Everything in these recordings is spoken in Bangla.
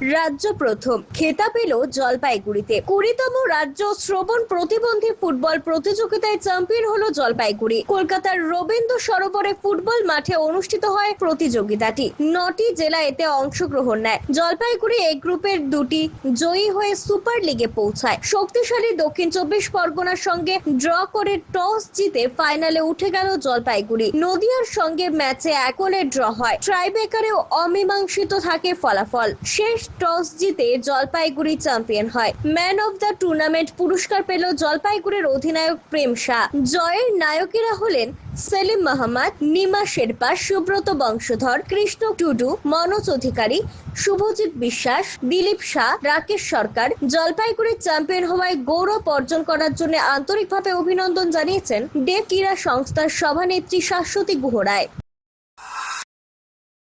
রাজ্য প্রথম। খেতাব পেল জলপাইগুড়িতে। কুড়িতম রাজ্য শ্রবণ প্রতিবন্ধী ফুটবল প্রতিযোগিতায় চ্যাম্পিয়ন হলো জলপাইগুড়ি। কলকাতার রবীন্দ্র সরোবরে ফুটবল মাঠে অনুষ্ঠিত হয় প্রতিযোগিতাটি। নটি জেলা এতে অংশগ্রহণ নেয়। জলপাইগুড়ি এই গ্রুপের দুটি জয়ী হয়ে সুপার লিগে পৌঁছায়। শক্তিশালী দক্ষিণ চব্বিশ পরগনার সঙ্গে ড্র করে টস জিতে ফাইনালে উঠে গেল জলপাইগুড়ি। নদিয়ার সঙ্গে ম্যাচে এক ড্র হয়। ট্রাইবেকারেও অমীমাংসিত থাকে ফলাফল। শেষ টস জিতে জলপাইগুড়ি চ্যাম্পিয়ন হয়। ম্যান অফ দ্য টুর্নামেন্ট পুরস্কার পেল জলপাইগুড়ির অধিনায়ক প্রেম শাহ। জয়ের নায়কেরা হলেন সেলিম মাহমদ, নিমা শেরপা, সুব্রত বংশধর, কৃষ্ণ টুডু, মনোজ অধিকারী, শুভজিৎ বিশ্বাস, দিলীপ শাহ, রাকেশ সরকার। জলপাইগুড়ি চ্যাম্পিয়ন হওয়ায় গৌরব অর্জন করার জন্য আন্তরিকভাবে অভিনন্দন জানিয়েছেন ডে ক্রীড়া সংস্থার সভানেত্রী শাশ্বতী গুহরায়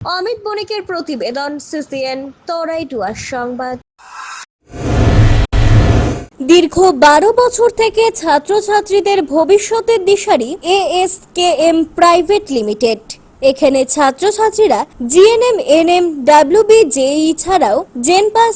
অমিত বণিকের প্রতিবেদন, সিসিএন তরাই টুয়ার সংবাদ। দীর্ঘ বারো বছর থেকে ছাত্রছাত্রীদের ভবিষ্যতের দিশারি এএসকেএম প্রাইভেট লিমিটেড। এখানে ছাত্রছাত্রীরা GNM N NM, WB JE ছাড়াও জেনপাস